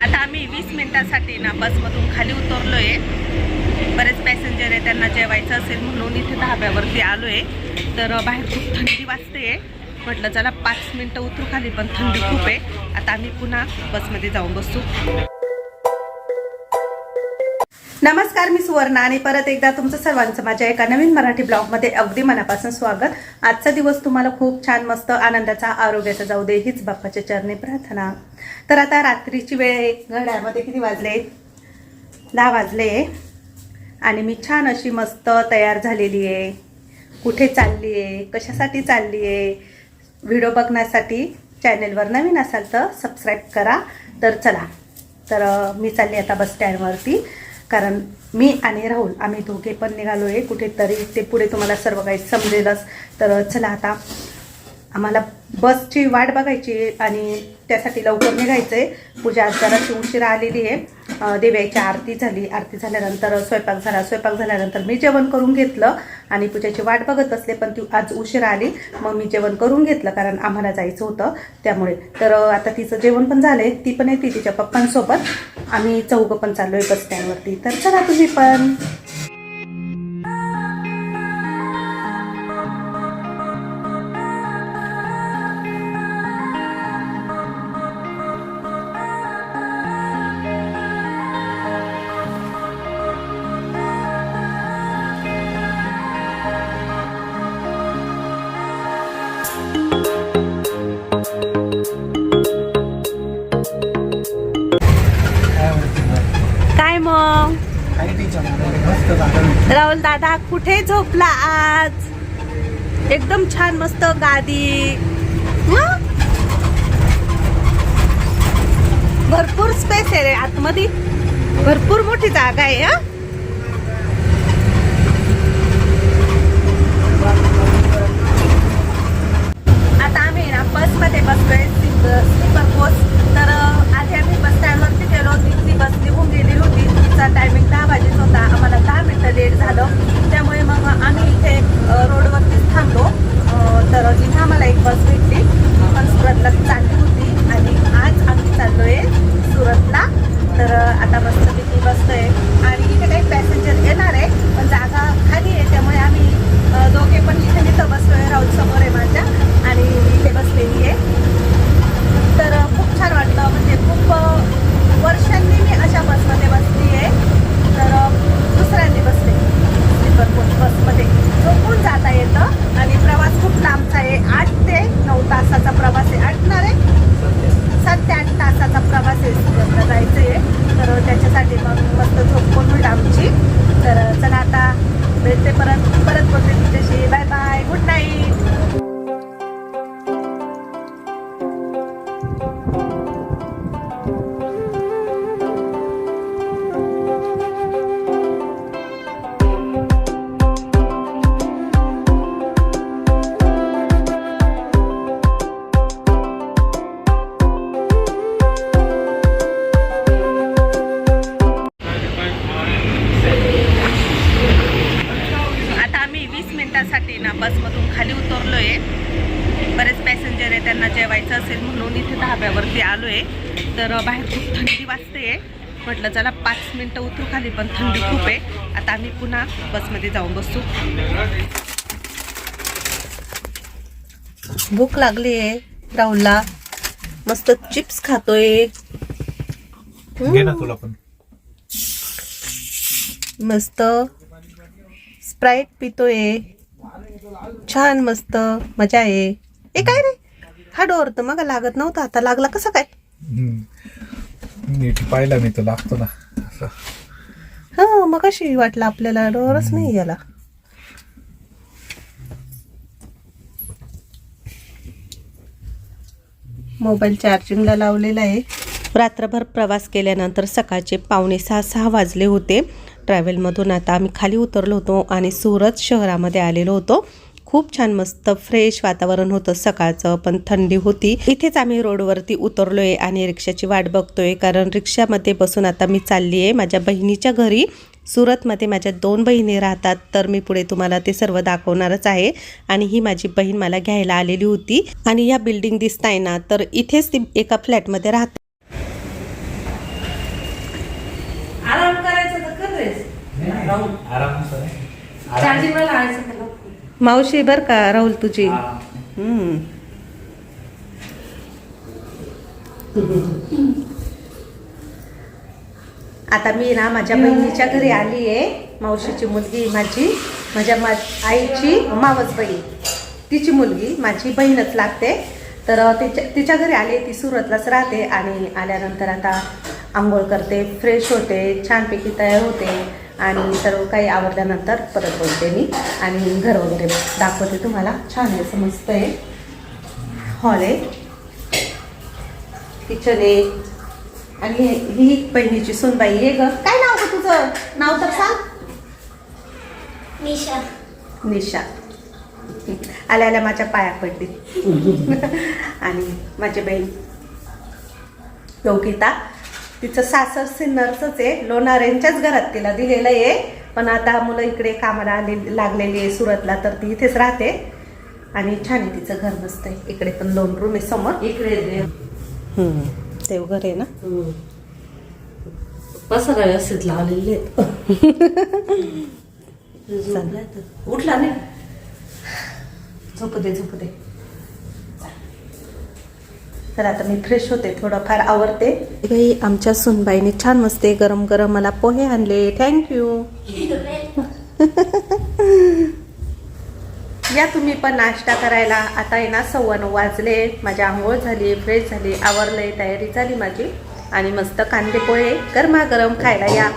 आता आम्ही वीस मिनिटासाठी ना बसमधून खाली उतरलो आहे बरेच पॅसेंजर आहे त्यांना जेवायचं असेल म्हणून इथे धाब्यावरती आलो आहे तर बाहेर खूप थंडी वाजते म्हटलं चला पाच मिनटं उतरू खाली पण थंडी खूप आहे. आता आम्ही पुन्हा बसमध्ये जाऊन बसू. नमस्कार मी सुवर्णा आणि परत एकदा तुमचं सर्वांचं माझ्या एका नवीन मराठी ब्लॉगमध्ये अगदी मनापासून स्वागत. आजचा दिवस तुम्हाला खूप छान मस्त आनंदाचा आरोग्याचा जाऊ दे हीच बाप्पाच्या चरणी प्रार्थना. तर आता रात्रीची वेळ घड्यामध्ये किती वाजले? दहा वाजले. आणि मी छान अशी मस्त तयार झालेली आहे. कुठे चालली आहे? कशासाठी चालली आहे? व्हिडिओ बघण्यासाठी चॅनेलवर नवीन असाल तर सबस्क्राईब करा. तर चला. तर मी चालली आता बस स्टँडवरती. कारण मी आणि राहुल आम्ही दोघे पण निघालो आहे कुठेतरी ते पुढे तुम्हाला सर्व काही समजेलच. तर चला आता आम्हाला बसची वाट बघायची आहे आणि त्यासाठी लवकर निघायचं आहे पूजा आज जराशी उशिरा आलेली आहे. देव्याची आरती झाली. आरती झाल्यानंतर स्वयंपाक झाला. स्वयंपाक झाल्यानंतर मी जेवण करून घेतलं आणि पूजाची वाट बघत असले पण ती आज उशिरा आली. मग मी जेवण करून घेतलं कारण आम्हाला जायचं होतं त्यामुळे. तर आता तिचं जेवण पण झालं आहे ती पण येते तिच्या पप्पांसोबत. आम्ही चौघं पण चाललो आहे बस स्टँडवरती. तर चला तुम्ही पण. राहुल दादा कुठे झोपला आज? एकदम छान मस्त गादी. भरपूर स्पेस आहे रे आतमध्ये. भरपूर मोठी जागा आहे हा? आता आम्ही ना बसमध्ये बसलोय स्लीपर कोच तर आधी आम्ही बस स्टँडवरती गेलो तिथली बस निघून गेली होती तिचा टायमिंग दहा वाजेचा होता आम्हाला दहा मिनटं लेट झालं त्यामुळे मग आम्ही इथे अं, रोडवरतीच थांबलो अं, तर इथे आम्हाला एक बस भेटली पण सुरतला चालली होती आणि आज आम्ही चाललोय सुरतला तर अं, आता मस्तपैकी बसतोय आणि इथे काही पॅसेंजर येणार आहे पण जागा खाली आहे त्यामुळे आम्ही अं, दोघे पण इथे इथं बसलोय राहुल समोर आहे माझ्या आणि मी इथे बसलेली आहे तर अ, खूप छान वाटलं म्हणजे खूप अ, वर्षांनी मी अशा बसमध्ये बसली आहे तर अ, दुसऱ्यांनी बसले स्लीपर कोच बसमध्ये झोपून जाता येतं आणि प्रवास खूप लांबचा आहे आठ ते नऊ तासाचा प्रवास आहे आठणार आहे सात ते आठ तासाचा प्रवास आहे सुरतला जायचं आहे तर त्याच्यासाठी मग मस्त झोप पण होईल आमची तर चला आता भेटते परत परत बोलते तुझ्याशी बाय बाय गुड नाईट आता म्हणून इथे धाब्यावरती आलो आहे तर बाहेर खूप थंडी वाजते म्हटलं चला पाच मिनटं उतरू खाली पण थंडी खूप आहे. आता आम्ही पुन्हा बसमध्ये जाऊन बसू. भूक लागली आहे राहुलला. मस्त चिप्स खातोय. मस्त. स्प्राईट पितोय. छान मस्त. मजा आहे. ए काय रे? हा डोर तर मग लागत नव्हता. आता लागला कसं काय. नीट पाहिला मी तो लागतो ना. हा मग कशी वाटलं आपल्याला डोरच नाही याला. मोबाईल चार्जिंगला लावलेला आहे. रात्रभर प्रवास केल्यानंतर सकाळचे पावणे सहा सहा वाजले होते. ट्रॅव्हलमधून आता आम्ही खाली उतरलो होतो आणि सुरत शहरामध्ये आलेलो होतो. खूप छान मस्त फ्रेश वातावरण होतं सकाळचं पण थंडी होती. इथेच आम्ही रोडवरती उतरलोय आणि रिक्षाची वाट बघतोय कारण रिक्षामध्ये बसून आता मी चालली आहे माझ्या बहिणीच्या घरी. सुरतमध्ये माझ्या दोन बहिणी राहतात तर मी पुढे तुम्हाला ते सर्व दाखवणारच आहे. आणि ही माझी बहीण मला घ्यायला आलेली होती. आणि या बिल्डिंग दिसताय ना तर इथेच ती एका फ्लॅटमध्ये राहत. आराम करायचं मावशी बर का राहुल तुझी? हम्म. आता मी ना माझ्या बहिणीच्या घरी आली आहे. मावशीची मुलगी माझी माझ्या मा आईची मावस बहीण. तिची मुलगी माझी बहीणच लागते. तर तिच्या तिच्या घरी आले ती सुरतलाच राहते आणि आल्यानंतर आता आंघोळ करते फ्रेश होते छानपैकी तयार होते. आणि सर्व काही आवडल्यानंतर परत बोलते मी. आणि घर वगैरे दाखवते तुम्हाला. छान आहे असं मस्त आहे. हॉल आहे. किचन आहे. आणि ही बहिणीची सुनबाई आहे ग. काय नाव ग तुझं? नाव तर सांग. निशा. निशा. आल्या आल्या माझ्या पाया पडली. आणि माझी बहीण योगिता. तिचं सासर सिन्नरचंच आहे. लोणाऱ्यांच्याच घरात तिला दिलेलं आहे. पण आता मुलं इकडे कामाला आले लागलेली आहे सुरतला तर ती इथेच राहते. आणि छान आहे तिचं घर मस्त आहे. इकडे पण दोन रूम आहे समोर. इकडे. देवघर आहे ना. पसारा व्यवस्थित लावलेले. उठला नाही. झोपू दे झोपू दे. तर आता मी फ्रेश होते थोडंफार आवडते बाई आमच्या सुनबाईने छान मस्ते गरम गरम मला पोहे आणले. थँक्यू या तुम्ही पण नाश्ता करायला. आता आहे ना सव्वा नऊ वाजले. माझी आंघोळ झाली फ्रेश झाली आवरलंय तयारी झाली माझी. आणि मस्त कांदे पोहे गरमागरम खायला या.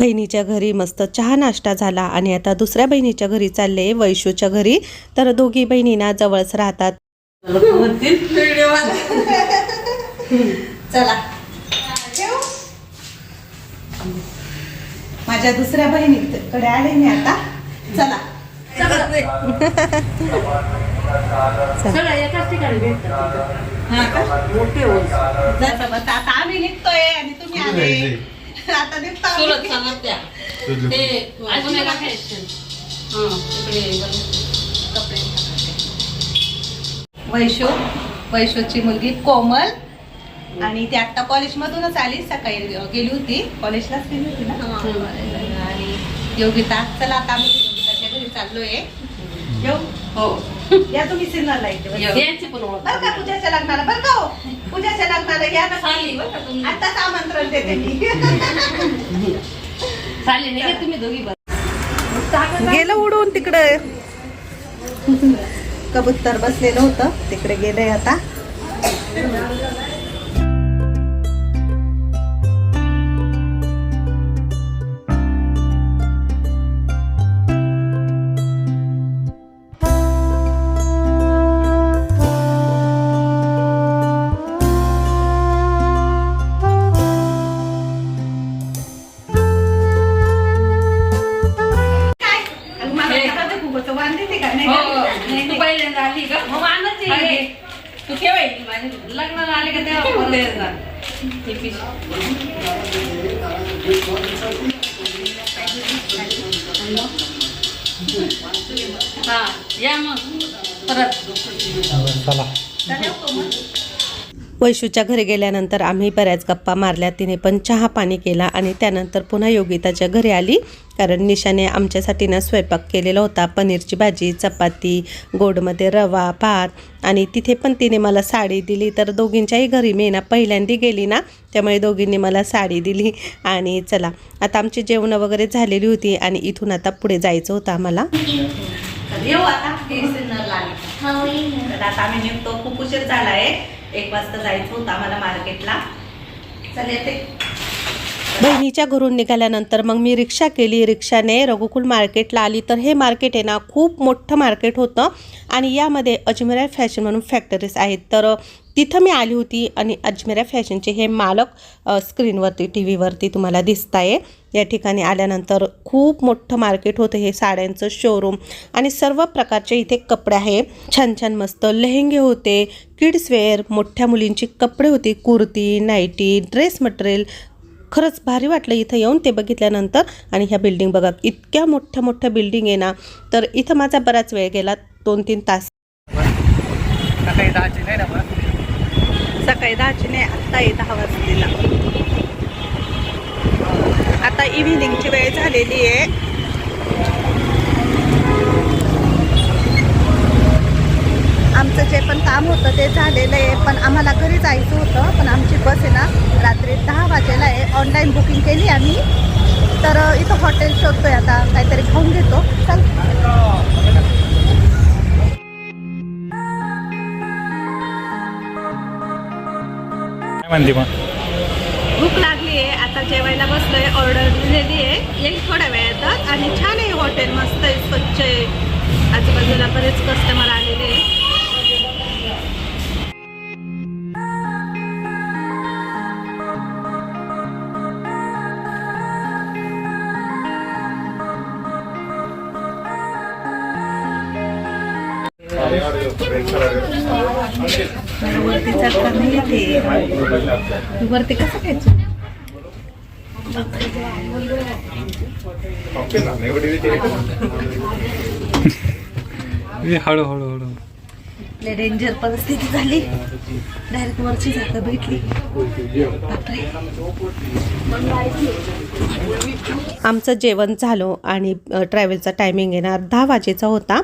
बहिणीच्या घरी मस्त चहा नाश्ता झाला आणि आता दुसऱ्या बहिणीच्या घरी चालले वैशूच्या घरी. तर दोघी बहिणीना जवळच राहतात. चला. माझ्या दुसऱ्या बहिणीकडे आले मी आता. चला. आता आम्ही निघतोय आणि तुम्ही आले. आता आम्ही. सुरत सांगत त्या. ते अजून एका फॅशन हां तिकडे कपडे वैशू वैशूची मुलगी कोमल. आणि ती आता कॉलेजमधूनच आली सकाळी गेली होती. कॉलेजलाच गेली होती ना? आणि योगिता चला आता आम्ही योगिताच्या घरी चाललोय. येऊ हो. या तुम्ही सिन्नरला इथे पण ओळख. बरं का पूजाच्या लग्नाला? बरं का हो? पूजाच्या लग्नाला या ना. चालली. बरं का तुम्ही? आताच आमंत्रण देते मी. चालली नाही का तुम्ही दोघी बरं गेलं उडून तिकडे. कबूतर बसलेलं होतं. तिकडे गेलंय आता. हा या मग. परत. चला. वैशूच्या घरी गेल्यानंतर आम्ही बऱ्याच गप्पा मारल्या. तिने पण चहा पाणी केला आणि त्यानंतर पुन्हा योगिताच्या घरी आली. कारण निशाने आमच्यासाठी ना स्वयंपाक केलेला होता. पनीरची भाजी चपाती गोडमध्ये रवा भात आणि तिथे पण तिने मला साडी दिली. तर दोघींच्याही घरी मी ना पहिल्यांदी गेली ना त्यामुळे दोघींनी मला साडी दिली. आणि चला आता आमची जेवणं वगैरे झालेली होती आणि इथून आता पुढे जायचं होतं आम्हाला. येऊ आता. तर आता आम्ही निघतो. खूप उशीर झाला आहे एक वाजता जायचं होतं आम्हाला मार्केटला. चल येते. बहिणीच्या घरून निघाल्यानंतर मग मी रिक्षा केली. रिक्षाने रघुकुल मार्केटला आली. तर हे मार्केट आहे ना खूप मोठं मार्केट होतं. आणि यामध्ये अजमेरा फॅशन म्हणून फॅक्टरीज आहेत. तर तिथं मी आली होती आणि अजमेरा फॅशनचे हे मालक स्क्रीनवरती टी व्हीवरती तुम्हाला दिसत आहे या ठिकाणी आल्यानंतर खूप मोठं मार्केट होतं हे साड्यांचं शोरूम आणि सर्व प्रकारचे इथे कपडे आहे. छान छान मस्त लेहंगे होते किड्सवेअर मोठ्या मुलींची कपडे होती कुर्ती नाईटी ड्रेस मटेरियल खरंच भारी वाटलं इथं येऊन ते बघितल्यानंतर. आणि ह्या बिल्डिंग बघा इतक्या मोठ्या मोठ्या बिल्डिंग आहे ना तर इथं माझा बराच वेळ गेला दोन तीन तास सकाळी नाही आत्ता ये दहा वाजलेला आता इव्हिनिंगची वेळ झालेली आहे. आमचं जे पण काम होतं ते झालेलं आहे पण आम्हाला घरी जायचं होतं पण आमची बस आहे ना रात्री दहा वाजेला आहे. ऑनलाईन बुकिंग केली आम्ही. तर इथं हॉटेल शोधतोय आता काहीतरी खाऊन घेतो. चल. म्हणते मग? भूक लागली आहे आता जेवायला बसलोय ऑर्डर दिलेली आहे. येईल थोड्या वेळातच. आणि छान आहे हॉटेल मस्त आहे स्वच्छ आहे. आजूबाजूला बरेच कस्टमर आलेले आहे वरती येते. वरती कसं खायचं? हळू हळू हळू. डेंजर परिस्थिती झाली. डायरेक्ट वरची जागा भेटली. आमचं जेवण झालं आणि ट्रॅव्हलचा टायमिंग येणार दहा वाजेचा होता.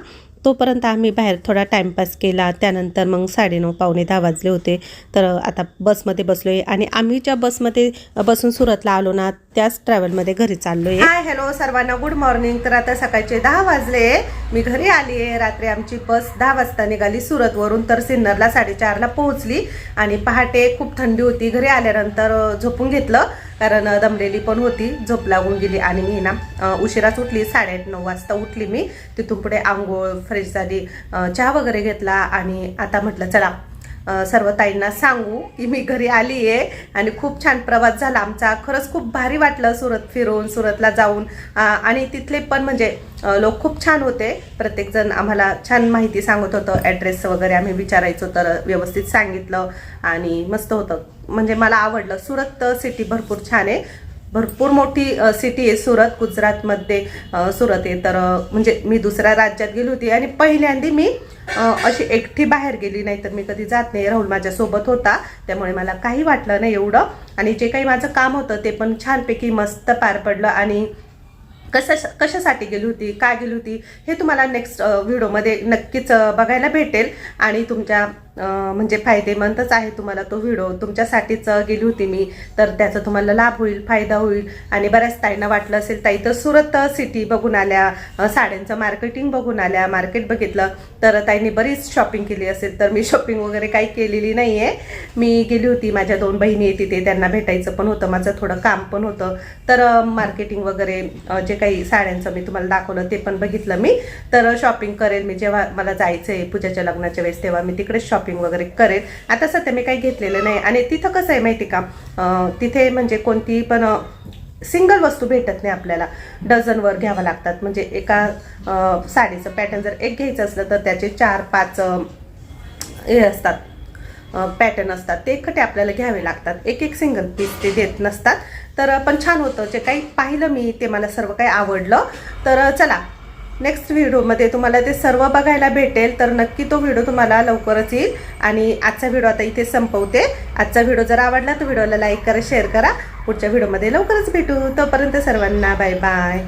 तोपर्यंत आम्ही बाहेर थोडा टाईमपास केला. त्यानंतर मग साडेनऊ पावणे दहा वाजले होते. तर आता बसमध्ये बसलो आहे आणि आम्ही ज्या बसमध्ये बसून सुरतला आलो ना त्याच ट्रॅव्हलमध्ये घरी चाललो आहे हाय हॅलो सर्वांना गुड मॉर्निंग तर आता सकाळचे दहा वाजले. मी घरी आली आहे रात्री आमची बस दहा वाजता निघाली सुरतवरून तर सिन्नरला साडेचारला पोहोचली. आणि पहाटे खूप थंडी होती. घरी आल्यानंतर झोपून घेतलं. कारण दमलेली पण होती. झोप लागून गेली. आणि मी ना उशिराच उठली. साडेआठ नऊ वाजता उठली मी. तिथून पुढे आंघोळ फ्रेश झाली. चहा वगैरे घेतला. आणि आता म्हटलं चला सर्व ताईंना सांगू की मी घरी आली आहे आणि खूप छान प्रवास झाला. आमचा खरंच खूप भारी वाटलं सुरत फिरून सुरतला जाऊन. आणि तिथले पण म्हणजे लोक खूप छान होते. प्रत्येकजण आम्हाला छान माहिती सांगत होतं. ॲड्रेस वगैरे आम्ही विचारायचो तर व्यवस्थित सांगितलं आणि मस्त होतं. म्हणजे मला आवडलं. सुरत सिटी भरपूर छान आहे. भरपूर मोठी सिटी आहे सुरत. गुजरातमध्ये सुरत आहे. तर म्हणजे मी दुसऱ्या राज्यात गेली होती आणि पहिल्यांदा मी अशी एकटी बाहेर गेली नाही तर मी कधी जात नाही. राहुल माझ्यासोबत होता त्यामुळे मला काही वाटलं नाही एवढं. आणि जे काही माझं काम होतं ते पण छानपैकी मस्त पार पडलं. आणि कशा कशासाठी गेली होती का गेली होती हे तुम्हाला नेक्स्ट व्हिडिओमध्ये नक्कीच बघायला भेटेल. आणि तुमच्या म्हणजे फायदेमंदच आहे तुम्हाला तो व्हिडिओ. तुमच्यासाठीच गेली होती मी तर त्याचा तुम्हाला लाभ होईल फायदा होईल. आणि बऱ्याच ताईंना वाटलं असेल ताई तर सुरत सिटी बघून आल्या साड्यांचं मार्केटिंग बघून आल्या मार्केट बघितलं तर ताईंनी बरीच शॉपिंग केली असेल. तर मी शॉपिंग वगैरे काही केलेली नाही आहे मी गेली होती माझ्या दोन बहिणी तिथे त्यांना भेटायचं पण होतं माझं थोडं काम पण होतं. तर मार्केटिंग वगैरे जे काही साड्यांचं मी तुम्हाला दाखवलं ते पण बघितलं मी. तर शॉपिंग करेल मी जेव्हा मला जायचं आहे पूजाच्या लग्नाच्या वेळेस तेव्हा मी तिकडे शॉपिंग शॉपिंग वगैरे करेल. आता सध्या मी काही घेतलेलं नाही. आणि तिथं कसं आहे माहिती का? तिथे म्हणजे कोणती पण सिंगल वस्तू भेटत नाही आपल्याला. डझनवर घ्यावं लागतात. म्हणजे एका साडीचं पॅटर्न जर एक घ्यायचं असलं तर त्याचे चार पाच हे असतात. पॅटर्न असतात. ते एकटे आपल्याला घ्यावे लागतात. एक एक सिंगल पीस ते देत नसतात. तर पण छान होतं. जे काही पाहिलं मी ते मला सर्व काही आवडलं. तर चला. नेक्स्ट व्हिडिओमध्ये तुम्हाला ते सर्व बघायला भेटेल तर नक्की तो व्हिडिओ तुम्हाला लवकरच येईल. आणि आजचा व्हिडिओ आता इथे संपवते. आजचा व्हिडिओ जर आवडला तर व्हिडिओला लाईक करा शेअर करा. पुढच्या व्हिडिओमध्ये लवकरच भेटू. तोपर्यंत सर्वांना बाय बाय